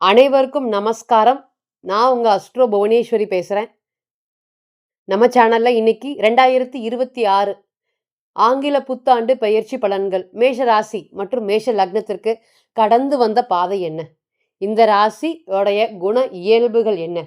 அனைவருக்கும் நமஸ்காரம். நான் உங்க அஸ்ட்ரோ புவனேஸ்வரி பேசுறேன். நம்ம சேனல்ல இன்னைக்கு 2026 ஆங்கில புத்தாண்டு பயிற்சி பலன்கள். மேஷ ராசி மற்றும் மேஷ லக்னத்திற்கு கடந்து வந்த பாதை என்ன? இந்த ராசியோடைய குண இயல்புகள் என்ன?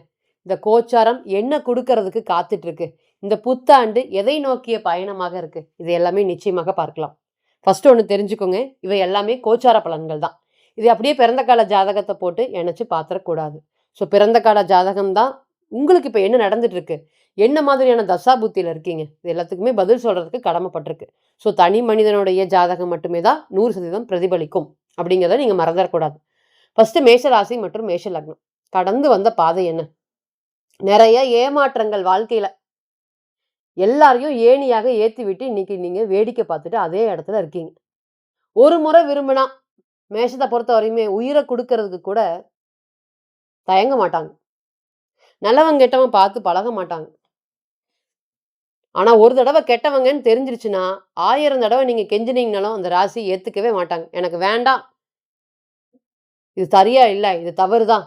இந்த கோச்சாரம் என்ன கொடுக்கறதுக்கு காத்துட்டு இருக்கு? இந்த புத்தாண்டு எதை நோக்கிய பயணமாக இருக்கு? இது எல்லாமே நிச்சயமாக பார்க்கலாம். ஃபர்ஸ்ட் ஒன்று தெரிஞ்சுக்கோங்க. இவை எல்லாமே கோச்சார பலன்கள் தான். இது அப்படியே பிறந்த கால ஜாதகத்தை போட்டு இணைச்சு பாத்துறக்கூடாது. ஸோ பிறந்த கால ஜாதகம் தான் உங்களுக்கு இப்போ என்ன நடந்துட்டு இருக்கு? என்ன மாதிரியான தசா புத்தியில் இருக்கீங்க? இது எல்லாத்துக்குமே பதில் சொல்கிறதுக்கு கடமைப்பட்டிருக்கு. ஸோ தனி மனிதனுடைய ஜாதகம் மட்டுமே தான் 100% பிரதிபலிக்கும். அப்படிங்கிறத நீங்கள் மறந்துறக்கூடாது. ஃபஸ்ட்டு மேஷராசி மற்றும் மேஷ லக்னம். கடந்து வந்த பாதை என்ன? நிறைய ஏமாற்றங்கள் வாழ்க்கையில் எல்லாரையும் ஏணியாக ஏற்றி விட்டு இன்னைக்கு நீங்கள் வேடிக்கை பார்த்துட்டு அதே இடத்துல இருக்கீங்க. ஒரு முறை விரும்பினா மேஷத்த பொறுத்தவரையுமே உயிரை கொடுக்கறதுக்கு கூட தயங்க மாட்டாங்க. நல்லவன் கெட்டவன் பார்த்து பழக மாட்டாங்க. ஆனால் ஒரு தடவை கெட்டவங்கன்னு தெரிஞ்சிருச்சுன்னா, ஆயிரம் தடவை நீங்கள் கெஞ்சினீங்கனாலும் அந்த ராசி ஏற்றுக்கவே மாட்டாங்க. எனக்கு வேண்டாம். இது சரியா இல்லை இது தவறு தான்.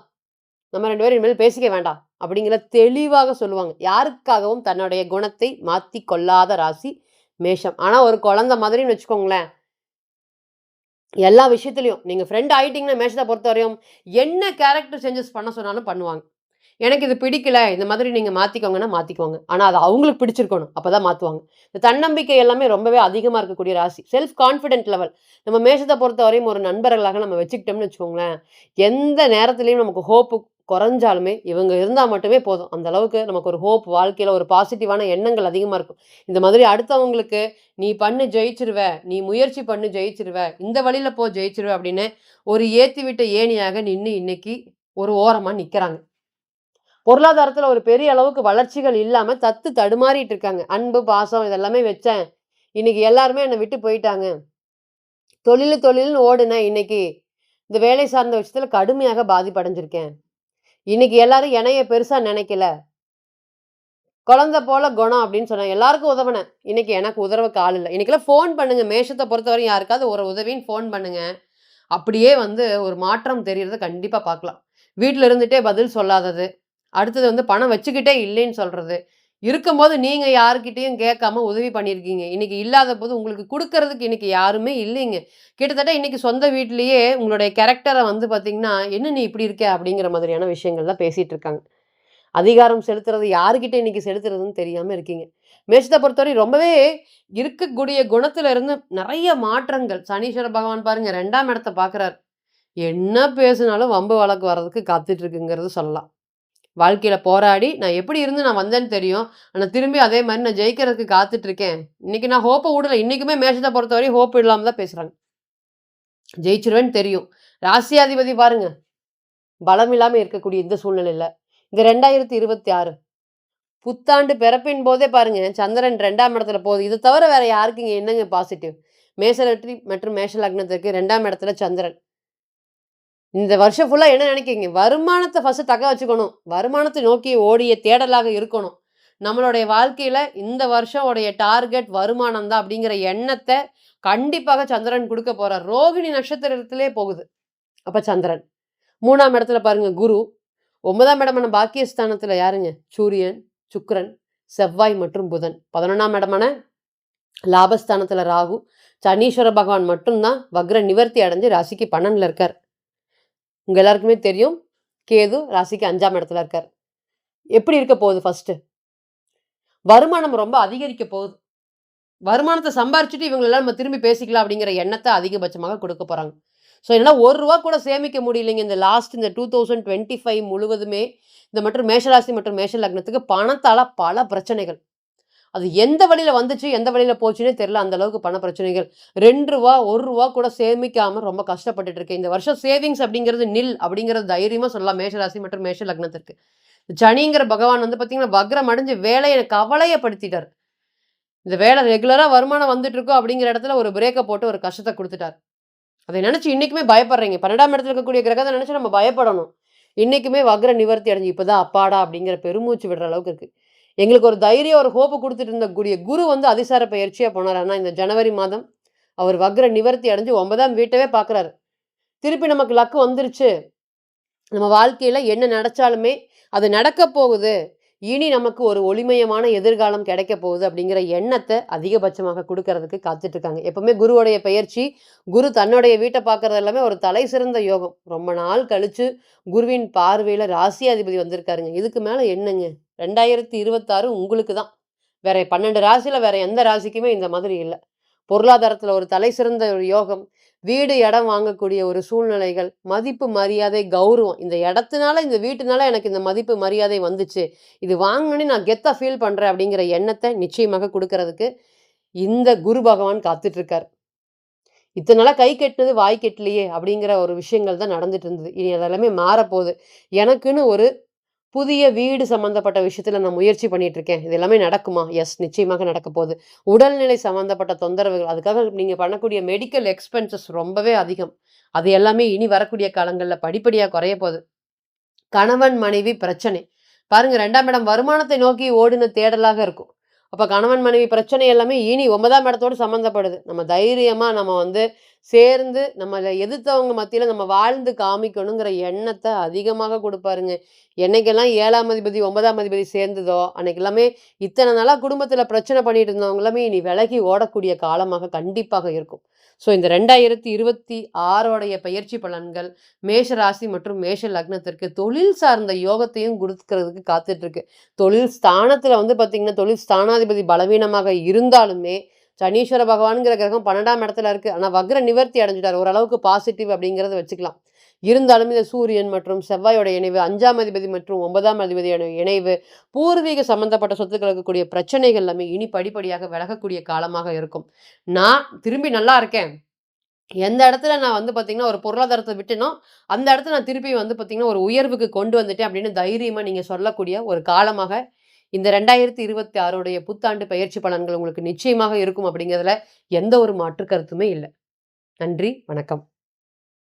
நம்ம ரெண்டு பேரும் இனிமேல் பேசிக்க வேண்டாம். அப்படிங்கிற தெளிவாக சொல்லுவாங்க. யாருக்காகவும் தன்னுடைய குணத்தை மாற்றி கொள்ளாத ராசி மேஷம். ஆனால் ஒரு குழந்தை மாதிரின்னு வச்சுக்கோங்களேன். எல்லா விஷயத்துலையும் நீங்கள் ஃப்ரெண்ட் ஆயிட்டீங்கன்னா மேஷத்த பொறுத்தவரையும் என்ன கேரக்டர் சேஞ்சஸ் பண்ண சொன்னாலும் பண்ணுவாங்க. எனக்கு இது பிடிக்கல. இந்த மாதிரி நீங்கள் மாற்றிக்கோங்கன்னா மாற்றிக்கோங்க ஆனால் அது அவங்களுக்கு பிடிச்சிருக்கணும். அப்பதான் மாற்றுவாங்க இந்த தன்னம்பிக்கை எல்லாமே ரொம்பவே அதிகமாக இருக்கக்கூடிய ராசி. Self confident level. நம்ம மேஷத்த பொறுத்தவரையும் ஒரு நண்பர்களாக நம்ம வச்சுக்கிட்டோம்னு வச்சுக்கோங்களேன். எந்த நேரத்துலையும் நமக்கு ஹோப்பு குறைஞ்சாலுமே இவங்க இருந்தால் மட்டுமே போதும். அந்த அளவுக்கு நமக்கு ஒரு ஹோப் வாழ்க்கையில் ஒரு பாசிட்டிவான எண்ணங்கள் அதிகமாக இருக்கும். இந்த மாதிரி அடுத்தவங்களுக்கு நீ பண்ணு ஜெயிச்சிருவ நீ முயற்சி பண்ணு ஜெயிச்சிருவ இந்த வழியில் போ ஜெயிச்சிருவ அப்படின்னு ஒரு ஏற்றி விட்ட ஏணியாக நின்று இன்னைக்கு ஒரு ஓரமாக நிற்கிறாங்க பொருளாதாரத்தில் ஒரு பெரிய அளவுக்கு வளர்ச்சிகள் இல்லாமல் தத்து தடுமாறிட்டு இருக்காங்க. அன்பு, பாசம் இதெல்லாமே வச்சேன். இன்னைக்கு எல்லாருமே என்னை விட்டு போயிட்டாங்க. தொழில் தொழில்னு ஓடுனேன். இன்னைக்கு இந்த வேலை சார்ந்த விஷயத்தில் கடுமையாக பாதிப்படைஞ்சிருக்கேன். இன்னைக்கு எல்லாரும் என்னைய பெருசா நினைக்கல. குழந்தை போல குணம் அப்படின்னு சொன்னேன். எல்லாருக்கும் உதவினேன் இன்னைக்கு எனக்கு உதவுக்கு ஆள் இல்லை இன்னைக்கெல்லாம் ஃபோன் பண்ணுங்க. மேஷத்தை பொறுத்தவரை யாருக்காவது ஒரு உதவின்னு ஃபோன் பண்ணுங்க. அப்படியே வந்து ஒரு மாற்றம் தெரியறத கண்டிப்பா பார்க்கலாம். வீட்டில் இருந்துட்டே பதில் சொல்லாதது. அடுத்தது வந்து பணம் வச்சுக்கிட்டே இல்லைன்னு சொல்றது. இருக்கும்போது நீங்கள் யாருக்கிட்டேயும் கேட்காம உதவி பண்ணியிருக்கீங்க. இன்றைக்கி இல்லாத போது உங்களுக்கு கொடுக்கறதுக்கு இன்றைக்கி யாருமே இல்லைங்க. கிட்டத்தட்ட இன்றைக்கி சொந்த வீட்லேயே உங்களுடைய கேரக்டரை வந்து பார்த்திங்கன்னா "என்ன நீ இப்படி இருக்க?" அப்படிங்கிற மாதிரியான விஷயங்கள் தான் இருக்காங்க. அதிகாரம் செலுத்துறது யாருக்கிட்ட இன்னைக்கு செலுத்துறதுன்னு தெரியாமல் இருக்கீங்க. மேஷத்தை பொறுத்தவரை ரொம்பவே இருக்கக்கூடிய குணத்துல இருந்து நிறைய மாற்றங்கள். சனீஸ்வர பகவான் பாருங்க ரெண்டாம் இடத்த பார்க்குறாரு. என்ன பேசுனாலும் வம்பு வழக்கு வர்றதுக்கு காத்துட்டு இருக்குங்கிறது சொல்லலாம். வாழ்க்கையில் போராடி நான் எப்படி இருந்து நான் வந்தேன்னு தெரியும். ஆனால் திரும்பி அதே மாதிரி நான் ஜெயிக்கிறதுக்கு காத்துட்டு இருக்கேன். இன்னைக்கு நான் விடலை விடல. இன்னைக்குமே பொறுத்த வரையும் ஹோப் இல்லாமல் தான் பேசுகிறாங்க ஜெயிச்சிருவேன்னு தெரியும். ராசியாதிபதி பாருங்க. பலம் இல்லாமல் இருக்கக்கூடிய இந்த சூழ்நிலையில் இந்த 2026 புத்தாண்டு பிறப்பின் போதே பாருங்க சந்திரன் ரெண்டாம் இடத்துல போகுது. இதை தவிர வேற யாருக்குங்க என்னங்க பாசிட்டிவ்? மேஷ மற்றும் மேஷ லக்னத்திற்கு ரெண்டாம் இடத்துல சந்திரன். இந்த வருஷம் ஃபுல்லாக என்ன நினைக்கிங்க வருமானத்தை ஃபஸ்ட்டு தக்க வச்சுக்கணும். வருமானத்தை நோக்கி ஓடிய தேடலாக இருக்கணும். நம்மளுடைய வாழ்க்கையில் இந்த வருஷம் உடைய டார்கெட் வருமானம் தான் அப்படிங்கிற எண்ணத்தை கண்டிப்பாக சந்திரன் கொடுக்க போகிறார் ரோகிணி நட்சத்திரத்திலே போகுது. அப்போ சந்திரன். மூணாம் இடத்துல பாருங்கள் குரு. ஒன்பதாம் இடமான பாக்கியஸ்தானத்தில் யாருங்க? சூரியன், சுக்ரன் செவ்வாய் மற்றும் புதன். 11ஆம் இடமான லாபஸ்தானத்தில் ராகு. சனீஸ்வர பகவான் மட்டும் தான் வக்ர நிவர்த்தி அடைஞ்சு ராசிக்கு 12ல இருக்கார். உங்க எல்லாருக்குமே தெரியும். கேது ராசிக்கு அஞ்சாம் இடத்துல இருக்கார். எப்படி இருக்க போகுது ஃபர்ஸ்ட்? வருமானம் ரொம்ப அதிகரிக்க போகுது. வருமானத்தை சம்பாரிச்சுட்டு இவங்களெல்லாம் நம்ம திரும்பி பேசிக்கலாம் அப்படிங்கிற எண்ணத்தை அதிகபட்சமாக கொடுக்க போறாங்க. ஸோ என்னன்னா ஒரு ரூபா கூட சேமிக்க முடியலைங்க. இந்த லாஸ்ட் இந்த 2025 முழுவதுமே இந்த மற்றும் மேஷராசி மற்றும் மேஷ லக்னத்துக்கு பணத்தால் பல பிரச்சனைகள். அது எந்த வழியில் வந்துச்சு, எந்த வழியில் போச்சுன்னே தெரியல. அந்த அளவுக்கு பண பிரச்சனைகள். ரெண்டு ரூபா ஒரு ரூபா கூட சேமிக்காமல் ரொம்ப கஷ்டப்பட்டுட்டு இருக்கேன். இந்த வருஷம் சேவிங்ஸ் அப்படிங்கிறது நில் அப்படிங்கிறது தைரியமாக சொல்லலாம் மேஷராசி மற்றும் மேஷ லக்னத்திற்கு. சனிங்கிற பகவான் வந்து பார்த்தீங்கன்னா, வக்ரம் அடைஞ்சு வேலையை கவலையப்படுத்திட்டார். இந்த வேலை ரெகுலராக வருமானம் வந்துட்டு இருக்கோ அப்படிங்கிற இடத்துல ஒரு பிரேக்கை போட்டு ஒரு கஷ்டத்தை கொடுத்துட்டார் அதை நினச்சி இன்னைக்குமே பயப்படுறீங்க. 12ஆம் இடத்துல இருக்கக்கூடிய கிரகத்தை நினச்சி நம்ம பயப்படணும். இன்றைக்குமே வக்ர நிவர்த்தி அடைஞ்சு இப்போ தான் அப்பாடா அப்படிங்கிற பெருமூச்சு விடுற அளவுக்கு இருக்குது எங்களுக்கு ஒரு தைரியம், ஒரு ஹோப்பு கொடுத்துட்டு இருந்த கூடிய குரு வந்து அதிசார பயிற்சியாக போனார் ஆனால் இந்த ஜனவரி மாதம் அவர் வக்ர நிவர்த்தி அடைஞ்சு ஒன்பதாம் வீட்டவே பார்க்குறாரு. திருப்பி நமக்கு லக்கு வந்துருச்சு. நம்ம வாழ்க்கையில் என்ன நடச்சாலுமே, அது நடக்க போகுது. இனி நமக்கு ஒரு ஒளிமயமான எதிர்காலம் கிடைக்கப் போகுது அப்படிங்கிற எண்ணத்தை அதிகபட்சமாக கொடுக்கறதுக்கு காத்துட்டு இருக்காங்க. எப்பவுமே குருவுடைய பெயர்ச்சி, குரு தன்னுடைய வீட்டை பார்க்கறது எல்லாமே ஒரு தலை சிறந்த யோகம். ரொம்ப நாள் கழிச்சு குருவின் பார்வையில ராசியாதிபதி வந்திருக்காருங்க. இதுக்கு மேல என்னங்க? 2026 உங்களுக்கு தான். வேற 12 ராசியில வேற எந்த ராசிக்குமே இந்த மாதிரி இல்லை பொருளாதாரத்தில் ஒரு தலை சிறந்த ஒரு யோகம். வீடு, இடம் வாங்கக்கூடிய ஒரு சூழ்நிலைகள், மதிப்பு, மரியாதை, கௌரவம். இந்த இடத்துனால, இந்த வீட்டுனால எனக்கு இந்த மதிப்பு, மரியாதை வந்துச்சு. இது வாங்கணும்னு நான் கெத்தா ஃபீல் பண்ணுறேன் அப்படிங்கிற எண்ணத்தை நிச்சயமாக கொடுக்கறதுக்கு இந்த குரு பகவான் காத்துட்ருக்கார் இருக்காரு. கை கெட்டினது வாய் கெட்டலையே அப்படிங்கிற ஒரு விஷயங்கள் தான் நடந்துட்டு இருந்தது. இனி அதெல்லாமே மாறப்போகுது. எனக்குன்னு ஒரு புதிய வீடு சம்மந்தப்பட்ட விஷயத்தில் நான் முயற்சி பண்ணிட்டு இருக்கேன். இது எல்லாமே நடக்குமா? எஸ் நிச்சயமாக நடக்க போகுது. உடல்நிலை சம்மந்தப்பட்ட தொந்தரவுகள், அதுக்காக நீங்கள் பண்ணக்கூடிய மெடிக்கல் எக்ஸ்பென்சஸ் ரொம்பவே அதிகம். அது எல்லாமே இனி வரக்கூடிய காலங்களில் படிப்படியாக குறைய போகுது. கணவன், மனைவி பிரச்சனை. பாருங்க ரெண்டாம் இடம் வருமானத்தை நோக்கி ஓடின தேடலாக இருக்கும். அப்போ கணவன், மனைவி பிரச்சனை எல்லாமே இனி ஒன்பதாம் இடத்தோடு சம்மந்தப்படுது. நம்ம தைரியமாக நம்ம வந்து சேர்ந்து நம்மளை எதிர்த்தவங்க மத்தியில் நம்ம வாழ்ந்து காமிக்கணுங்கிற எண்ணத்தை அதிகமாக கொடுப்பாருங்க என்னைக்கெல்லாம் ஏழாம் அதிபதி, ஒன்பதாம் அதிபதி சேர்ந்ததோ, அன்னைக்கு எல்லாமே நாளாக குடும்பத்தில் பிரச்சனை பண்ணிட்டு இருந்தவங்க எல்லாமே இனி விலகி ஓடக்கூடிய காலமாக கண்டிப்பாக இருக்கும். ஸோ இந்த ரெண்டாயிரத்து இருபத்தி ஆறோடைய பயிற்சி பலன்கள் மேஷ ராசி மற்றும் மேஷ லக்னத்திற்கு தொழில் சார்ந்த யோகத்தையும் கொடுக்கறதுக்கு காத்துட்ருக்கு தொழில் ஸ்தானத்தில் வந்து பார்த்திங்கன்னா தொழில் ஸ்தானாதிபதி பலவீனமாக இருந்தாலுமே, சனீஸ்வர பகவான்கிற கிரகம் 12ஆம் இடத்துல இருக்குது ஆனால் வக்ர நிவர்த்தி அடைஞ்சிட்டார் ஓரளவுக்கு பாசிட்டிவ் அப்படிங்கிறத வச்சுக்கலாம். இருந்தாலும் இந்த சூரியன் மற்றும் செவ்வாயோட இணைவு, அஞ்சாம் அதிபதி மற்றும் 9ஆம் அதிபதியோட இணைவு, பூர்வீக சம்மந்தப்பட்ட சொத்துக்களுக்கு இருக்கக்கூடிய பிரச்சனைகள் எல்லாமே இனி படிப்படியாக விலகக்கூடிய காலமாக இருக்கும். நான் திரும்பி நல்லா இருக்கேன். எந்த இடத்துல நான் வந்து பார்த்தீங்கன்னா, ஒரு பொருளாதாரத்தை விட்டேனோ, அந்த இடத்துல நான் திருப்பி வந்து பார்த்தீங்கன்னா, ஒரு உயர்வுக்கு கொண்டு வந்துட்டேன் அப்படின்னு தைரியமாக நீங்கள் சொல்லக்கூடிய ஒரு காலமாக இந்த 2026 புத்தாண்டு பயிற்சி பலன்கள் உங்களுக்கு நிச்சயமாக இருக்கும் அப்படிங்கிறதுல எந்த ஒரு மாற்று கருத்துமே இல்லை நன்றி, வணக்கம்.